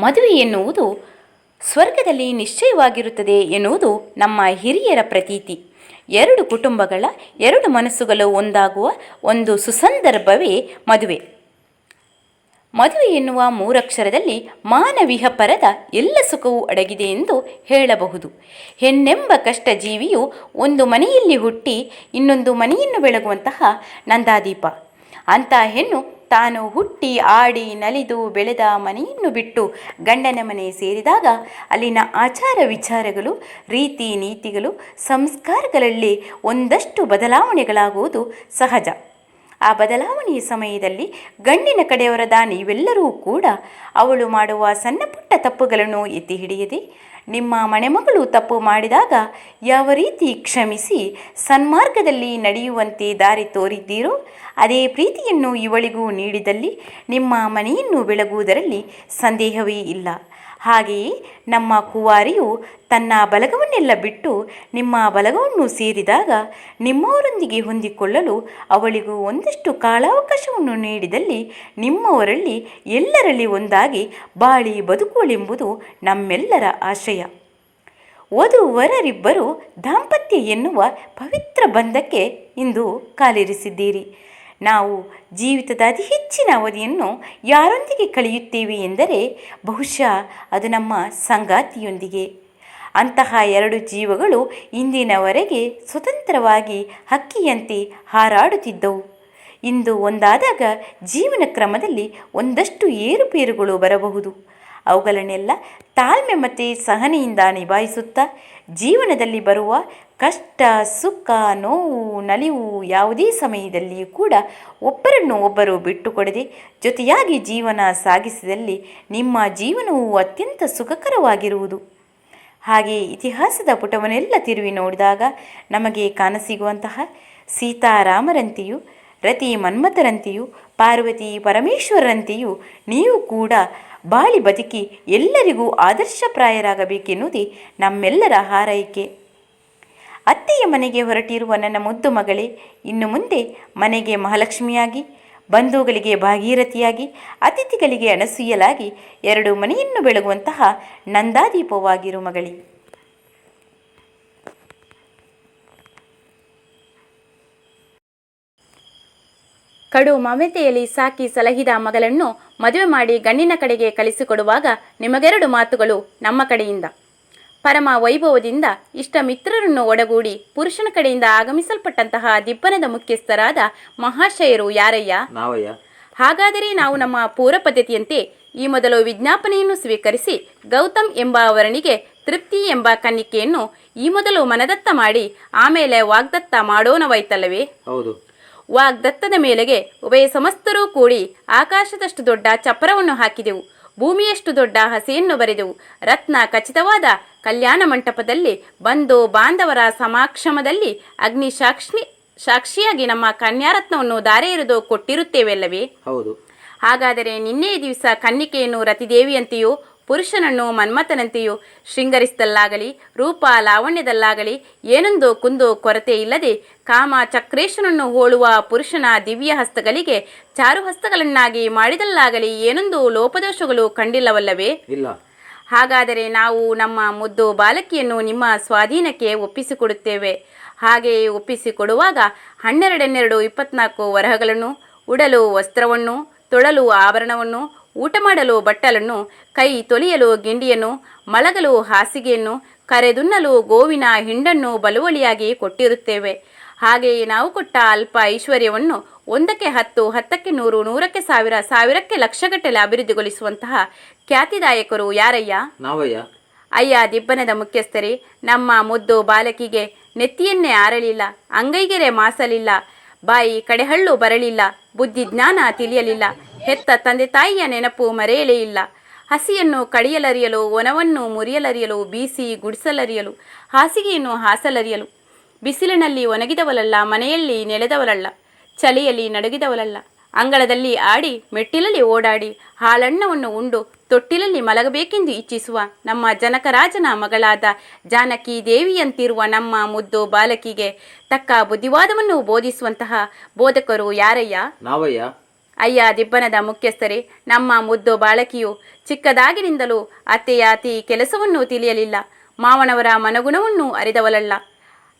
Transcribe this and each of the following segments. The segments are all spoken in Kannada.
ಮದುವೆ ಎನ್ನುವುದು ಸ್ವರ್ಗದಲ್ಲಿ ನಿಶ್ಚಯವಾಗಿರುತ್ತದೆ ಎನ್ನುವುದು ನಮ್ಮ ಹಿರಿಯರ ಪ್ರತೀತಿ. ಎರಡು ಕುಟುಂಬಗಳ, ಎರಡು ಮನಸ್ಸುಗಳು ಒಂದಾಗುವ ಒಂದು ಸುಸಂದರ್ಭವೇ ಮದುವೆ. ಮದುವೆ ಎನ್ನುವ ಮೂರಕ್ಷರದಲ್ಲಿ ಮಾನವಿಹ ಪರದ ಎಲ್ಲ ಸುಖವೂ ಅಡಗಿದೆ ಎಂದು ಹೇಳಬಹುದು. ಹೆಣ್ಣೆಂಬ ಕಷ್ಟ ಜೀವಿಯು ಒಂದು ಮನೆಯಲ್ಲಿ ಹುಟ್ಟಿ ಇನ್ನೊಂದು ಮನೆಯನ್ನು ಬೆಳಗುವಂತಹ ನಂದಾದೀಪ. ಅಂಥ ಹೆಣ್ಣು ತಾನು ಹುಟ್ಟಿ ಆಡಿ ನಲಿದು ಬೆಳೆದ ಮನೆಯನ್ನು ಬಿಟ್ಟು ಗಂಡನ ಮನೆ ಸೇರಿದಾಗ ಅಲ್ಲಿನ ಆಚಾರ ವಿಚಾರಗಳು, ರೀತಿ ನೀತಿಗಳು, ಸಂಸ್ಕಾರಗಳಲ್ಲಿ ಒಂದಷ್ಟು ಬದಲಾವಣೆಗಳಾಗುವುದು ಸಹಜ. ಆ ಬದಲಾವಣೆಯ ಸಮಯದಲ್ಲಿ ಗಂಡಿನ ಕಡೆಯವರದ ನೀವೆಲ್ಲರೂ ಕೂಡ ಅವಳು ಮಾಡುವ ಸಣ್ಣ ತಪ್ಪುಗಳನ್ನು ಎತ್ತಿ ಹಿಡಿಯದೆ ನಿಮ್ಮ ಮನೆಮಗಳು ತಪ್ಪು ಮಾಡಿದಾಗ ಯಾವ ರೀತಿ ಕ್ಷಮಿಸಿ ಸನ್ಮಾರ್ಗದಲ್ಲಿ ನಡೆಯುವಂತೆ ದಾರಿ ತೋರಿದ್ದೀರೋ ಅದೇ ಪ್ರೀತಿಯನ್ನು ಇವಳಿಗೂ ನೀಡಿದಲ್ಲಿ ನಿಮ್ಮ ಮನೆಯನ್ನು ಬೆಳಗುವುದರಲ್ಲಿ ಸಂದೇಹವೇ ಇಲ್ಲ. ಹಾಗೆಯೇ ನಮ್ಮ ಕುವಾರಿಯು ತನ್ನ ಬಲಗವನ್ನೆಲ್ಲ ಬಿಟ್ಟು ನಿಮ್ಮ ಬಲಗವನ್ನು ಸೇರಿದಾಗ ನಿಮ್ಮವರೊಂದಿಗೆ ಹೊಂದಿಕೊಳ್ಳಲು ಅವಳಿಗೂ ಒಂದಷ್ಟು ಕಾಲಾವಕಾಶವನ್ನು ನೀಡಿದಲ್ಲಿ ನಿಮ್ಮವರಲ್ಲಿ ಎಲ್ಲರಲ್ಲಿ ಒಂದಾಗಿ ಬಾಳಿ ಬದುಕುವಳೆಂಬುದು ನಮ್ಮೆಲ್ಲರ ಆಶಯ. ವಧುವರರಿಬ್ಬರು ದಾಂಪತ್ಯ ಎನ್ನುವ ಪವಿತ್ರ ಬಂಧಕ್ಕೆ ಇಂದು ಕಾಲಿರಿಸಿದ್ದೀರಿ. ನಾವು ಜೀವಿತದ ಅತಿ ಹೆಚ್ಚಿನ ಅವಧಿಯನ್ನು ಯಾರೊಂದಿಗೆ ಕಳೆಯುತ್ತೇವೆ ಎಂದರೆ ಬಹುಶಃ ಅದು ನಮ್ಮ ಸಂಗಾತಿಯೊಂದಿಗೆ. ಅಂತಹ ಎರಡು ಜೀವಗಳು ಇಂದಿನವರೆಗೆ ಸ್ವತಂತ್ರವಾಗಿ ಹಕ್ಕಿಯಂತೆ ಹಾರಾಡುತ್ತಿದ್ದವು. ಇಂದು ಒಂದಾದಾಗ ಜೀವನ ಕ್ರಮದಲ್ಲಿ ಒಂದಷ್ಟು ಏರುಪೇರುಗಳು ಬರಬಹುದು. ಅವುಗಳನ್ನೆಲ್ಲ ತಾಳ್ಮೆ ಮತ್ತು ಸಹನೆಯಿಂದ ನಿಭಾಯಿಸುತ್ತಾ ಜೀವನದಲ್ಲಿ ಬರುವ ಕಷ್ಟ, ಸುಖ, ನೋವು, ನಲಿವು ಯಾವುದೇ ಸಮಯದಲ್ಲಿಯೂ ಕೂಡ ಒಬ್ಬರನ್ನು ಒಬ್ಬರು ಬಿಟ್ಟುಕೊಡದೆ ಜೊತೆಯಾಗಿ ಜೀವನ ಸಾಗಿಸಿದಲ್ಲಿ ನಿಮ್ಮ ಜೀವನವು ಅತ್ಯಂತ ಸುಖಕರವಾಗಿರುವುದು. ಹಾಗೆ ಇತಿಹಾಸದ ಪುಟವನ್ನೆಲ್ಲ ತಿರುವಿ ನೋಡಿದಾಗ ನಮಗೆ ಕಾಣಸಿಗುವಂತಹ ಸೀತಾರಾಮರಂತೆಯೂ, ರತಿ ಮನ್ಮಥರಂತೆಯೂ, ಪಾರ್ವತಿ ಪರಮೇಶ್ವರರಂತೆಯೂ ನೀವು ಕೂಡ ಬಾಳಿ ಬದುಕಿ ಎಲ್ಲರಿಗೂ ಆದರ್ಶಪ್ರಾಯರಾಗಬೇಕೆನ್ನುವುದೇ ನಮ್ಮೆಲ್ಲರ ಹಾರೈಕೆ. ಅತ್ತೆಯ ಮನೆಗೆ ಹೊರಟಿರುವ ನನ್ನ ಮುದ್ದು ಮಗಳೇ, ಇನ್ನು ಮುಂದೆ ಮನೆಗೆ ಮಹಾಲಕ್ಷ್ಮಿಯಾಗಿ, ಬಂಧುಗಳಿಗೆ ಭಾಗೀರಥಿಯಾಗಿ, ಅತಿಥಿಗಳಿಗೆ ಅನಸೂಯಲಾಗಿ ಎರಡು ಮನೆಯನ್ನು ಬೆಳಗುವಂತಹ ನಂದಾದೀಪವಾಗಿರು ಮಗಳಿ. ಕಡು ಮಮತೆಯಲ್ಲಿ ಸಾಕಿ ಸಲಹಿದ ಮಗಳನ್ನು ಮದುವೆ ಮಾಡಿ ಗಂಡಿನ ಕಡೆಗೆ ಕಳಿಸಿಕೊಡುವಾಗ ನಿಮಗೆರಡು ಮಾತುಗಳು ನಮ್ಮ ಕಡೆಯಿಂದ. ಪರಮ ವೈಭವದಿಂದ ಇಷ್ಟ ಮಿತ್ರರನ್ನು ಒಡಗೂಡಿ ಪುರುಷನ ಕಡೆಯಿಂದ ಆಗಮಿಸಲ್ಪಟ್ಟಂತಹ ದಿಬ್ಬನದ ಮುಖ್ಯಸ್ಥರಾದ ಮಹಾಶಯರು ಯಾರಯ್ಯ? ನಾವಯ್ಯ. ಹಾಗಾದರೆ ನಾವು ನಮ್ಮ ಪೂರ್ವ ಪದ್ಧತಿಯಂತೆ ಈ ಮೊದಲು ವಿಜ್ಞಾಪನೆಯನ್ನು ಸ್ವೀಕರಿಸಿ ಗೌತಮ್ ಎಂಬ ಅವರನಿಗೆ ತೃಪ್ತಿ ಎಂಬ ಕನ್ನಿಕೆಯನ್ನು ಈ ಮೊದಲು ಮನದತ್ತ ಮಾಡಿ ಆಮೇಲೆ ವಾಗ್ದತ್ತ ಮಾಡೋಣವಾಯ್ತಲ್ಲವೇ? ಹೌದು. ವಾಗ್ದತ್ತದ ಮೇಲೆಗೆ ಉಭಯ ಸಮಸ್ತರೂ ಕೂಡಿ ಆಕಾಶದಷ್ಟು ದೊಡ್ಡ ಚಪ್ಪರವನ್ನು ಹಾಕಿದೆವು. ಭೂಮಿಯಷ್ಟು ದೊಡ್ಡ ಹಸೆಯನ್ನು ಬರೆದೆವು. ರತ್ನ ಖಚಿತವಾದ ಕಲ್ಯಾಣ ಮಂಟಪದಲ್ಲಿ ಬಂದು ಬಾಂಧವರ ಸಮಾಕ್ಷಮದಲ್ಲಿ ಅಗ್ನಿ ಸಾಕ್ಷಿ ಸಾಕ್ಷಿಯಾಗಿ ನಮ್ಮ ಕನ್ಯಾರತ್ನವನ್ನು ದಾರೆ ಎರೆದು ಕೊಟ್ಟಿರುತ್ತೇವೆಲ್ಲವೇ? ಹೌದು. ಹಾಗಾದರೆ ನಿನ್ನೆ ದಿವಸ ಕನ್ನಿಕೆಯನ್ನು ರತಿದೇವಿಯಂತೆಯೋ ಪುರುಷನನ್ನು ಮನ್ಮಥನಂತೆಯೂ ಶೃಂಗರಿಸಿದಲ್ಲಾಗಲಿ ರೂಪ ಲಾವಣ್ಯದಲ್ಲಾಗಲಿ ಏನೊಂದು ಕುಂದು ಕೊರತೆ ಇಲ್ಲದೆ ಕಾಮ ಚಕ್ರೇಶನನ್ನು ಹೋಳುವ ಪುರುಷನ ದಿವ್ಯ ಹಸ್ತಗಳಿಗೆ ಚಾರು ಹಸ್ತಗಳನ್ನಾಗಿ ಮಾಡಿದಲ್ಲಾಗಲಿ ಏನೊಂದು ಲೋಪದೋಷಗಳು ಕಂಡಿಲ್ಲವಲ್ಲವೇ? ಇಲ್ಲ. ಹಾಗಾದರೆ ನಾವು ನಮ್ಮ ಮುದ್ದು ಬಾಲಕಿಯನ್ನು ನಿಮ್ಮ ಸ್ವಾಧೀನಕ್ಕೆ ಒಪ್ಪಿಸಿಕೊಡುತ್ತೇವೆ. ಹಾಗೆಯೇ ಒಪ್ಪಿಸಿಕೊಡುವಾಗ ಹನ್ನೆರಡನ್ನೆರಡು ಇಪ್ಪತ್ನಾಲ್ಕು ವರಹಗಳನ್ನು ಉಡಲು ವಸ್ತ್ರವನ್ನು ತೊಳಲು ಆಭರಣವನ್ನು ಊಟ ಮಾಡಲು ಬಟ್ಟಲನ್ನು ಕೈ ತೊಳೆಯಲು ಗಿಂಡಿಯನ್ನು ಮಲಗಲು ಹಾಸಿಗೆಯನ್ನು ಕರೆದುನ್ನಲು ಗೋವಿನ ಹಿಂಡನ್ನು ಬಲುವಳಿಯಾಗಿ ಕೊಟ್ಟಿರುತ್ತೇವೆ. ಹಾಗೆಯೇ ನಾವು ಕೊಟ್ಟ ಅಲ್ಪ ಐಶ್ವರ್ಯವನ್ನು ಒಂದಕ್ಕೆ ಹತ್ತು ಹತ್ತಕ್ಕೆ ನೂರು ನೂರಕ್ಕೆ ಸಾವಿರ ಸಾವಿರಕ್ಕೆ ಲಕ್ಷಗಟ್ಟಲೆ ಅಭಿವೃದ್ಧಿಗೊಳಿಸುವಂತಹ ಖ್ಯಾತಿದಾಯಕರು ಯಾರಯ್ಯ? ನಾವಯ್ಯ. ಅಯ್ಯ ದಿಬ್ಬನದ ಮುಖ್ಯಸ್ಥರೇ ನಮ್ಮ ಮುದ್ದು ಬಾಲಕಿಗೆ ನೆತ್ತಿಯನ್ನೇ ಆರಲಿಲ್ಲ ಅಂಗೈಗೆರೆ ಮಾಸಲಿಲ್ಲ ಬಾಯಿ ಕಡೆಹಳ್ಳು ಬರಲಿಲ್ಲ ಬುದ್ಧಿ ಜ್ಞಾನ ತಿಳಿಯಲಿಲ್ಲ ಹೆತ್ತ ತಂದೆ ತಾಯಿಯ ನೆನಪು ಮರೆಯಲೇ ಇಲ್ಲ. ಹಸಿಯನ್ನು ಕಡಿಯಲರಿಯಲು ಒನವನ್ನು ಮುರಿಯಲರಿಯಲು, ಬೀಸಿ ಗುಡಿಸಲರಿಯಲು, ಹಾಸಿಗೆಯನ್ನು ಹಾಸಲರಿಯಲು. ಬಿಸಿಲಿನಲ್ಲಿ ಒಣಗಿದವಲಲ್ಲ ಮನೆಯಲ್ಲಿ ನೆಲೆದವಲಲ್ಲ ಚಳಿಯಲ್ಲಿ ನಡುಗಿದವಲಲ್ಲ ಅಂಗಳದಲ್ಲಿ ಆಡಿ, ಮೆಟ್ಟಿಲಲ್ಲಿ ಓಡಾಡಿ, ಹಾಲಣ್ಣವನ್ನು ಉಂಡು, ತೊಟ್ಟಿಲಲ್ಲಿ ಮಲಗಬೇಕೆಂದು ಇಚ್ಛಿಸುವ ನಮ್ಮ ಜನಕರಾಜನ ಮಗಳಾದ ಜಾನಕಿ ದೇವಿಯಂತಿರುವ ನಮ್ಮ ಮುದ್ದು ಬಾಲಕಿಗೆ ತಕ್ಕ ಬುದ್ಧಿವಾದವನ್ನು ಬೋಧಿಸುವಂತಹ ಬೋಧಕರು ಯಾರಯ್ಯ? ನಾವಯ್ಯ. ಅಯ್ಯ ದಿಬ್ಬನದ ಮುಖ್ಯಸ್ಥರೇ ನಮ್ಮ ಮುದ್ದು ಬಾಳಕಿಯು ಚಿಕ್ಕದಾಗಿನಿಂದಲೂ ಅತ್ತೆಯ ಅತಿ ಕೆಲಸವನ್ನು ತಿಳಿಯಲಿಲ್ಲ. ಮಾವನವರ ಮನಗುಣವನ್ನು ಅರಿದವಳಲ್ಲ.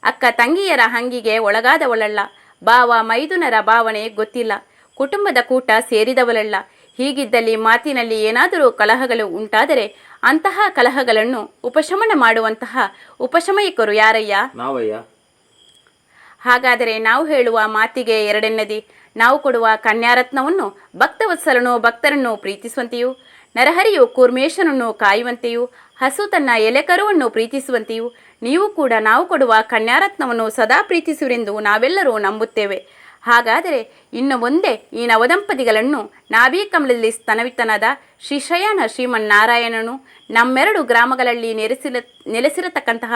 ಅಕ್ಕ ತಂಗಿಯರ ಹಂಗಿಗೆ ಒಳಗಾದವಳಲ್ಲ. ಭಾವ ಮೈದುನರ ಭಾವನೆ ಗೊತ್ತಿಲ್ಲ. ಕುಟುಂಬದ ಕೂಟ ಸೇರಿದವಳಲ್ಲ. ಹೀಗಿದ್ದಲ್ಲಿ ಮಾತಿನಲ್ಲಿ ಏನಾದರೂ ಕಲಹಗಳು ಉಂಟಾದರೆ ಅಂತಹ ಕಲಹಗಳನ್ನು ಉಪಶಮನ ಮಾಡುವಂತಹ ಉಪಶಮಯಕರು ಯಾರಯ್ಯ? ನಾವಯ್ಯ. ಹಾಗಾದರೆ ನಾವು ಹೇಳುವ ಮಾತಿಗೆ ಎರಡೆನ್ನದಿ. ನಾವು ಕೊಡುವ ಕನ್ಯಾರತ್ನವನ್ನು ಭಕ್ತವತ್ಸಲನು ಭಕ್ತರನ್ನು ಪ್ರೀತಿಸುವಂತೆಯೂ, ನರಹರಿಯು ಕೂರ್ಮೇಶನನ್ನು ಕಾಯುವಂತೆಯೂ, ಹಸು ತನ್ನ ಎಲೆಕರುವನ್ನು ಪ್ರೀತಿಸುವಂತೆಯೂ, ನೀವು ಕೂಡ ನಾವು ಕೊಡುವ ಕನ್ಯಾರತ್ನವನ್ನು ಸದಾ ಪ್ರೀತಿಸುವರೆಂದು ನಾವೆಲ್ಲರೂ ನಂಬುತ್ತೇವೆ. ಹಾಗಾದರೆ ಇನ್ನು ಮುಂದೆ ಈ ನವದಂಪತಿಗಳನ್ನು ನಾಭಿ ಕಮಲದಲ್ಲಿ ಸ್ತನವಿತ್ತನಾದ ಶ್ರೀ ಶಯನ ಶ್ರೀಮನ್ನಾರಾಯಣನು ನಮ್ಮೆರಡು ಗ್ರಾಮಗಳಲ್ಲಿ ನೆಲೆಸಿರ ನೆಲೆಸಿರತಕ್ಕಂತಹ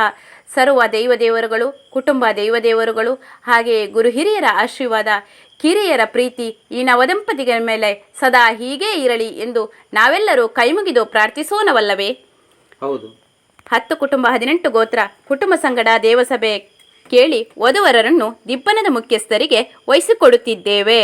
ಸರ್ವ ದೈವದೇವರುಗಳು ಕುಟುಂಬ ದೈವದೇವರುಗಳು ಹಾಗೆಯೇ ಗುರು ಹಿರಿಯರ ಆಶೀರ್ವಾದ ಕಿರಿಯರ ಪ್ರೀತಿ ಈ ನವದಂಪತಿಗಳ ಮೇಲೆ ಸದಾ ಹೀಗೇ ಇರಲಿ ಎಂದು ನಾವೆಲ್ಲರೂ ಕೈಮುಗಿದು ಪ್ರಾರ್ಥಿಸೋಣವಲ್ಲವೇ ಹೌದು. ಹತ್ತು ಕುಟುಂಬ ಹದಿನೆಂಟು ಗೋತ್ರ ಕುಟುಂಬ ಸಂಗಡ ದೇವಸಭೆ ಕೇಳಿ ವಧುವರರನ್ನು ದಿಬ್ಬನದ ಮುಖ್ಯಸ್ಥರಿಗೆ ವಹಿಸಿಕೊಡುತ್ತಿದ್ದೇವೆ.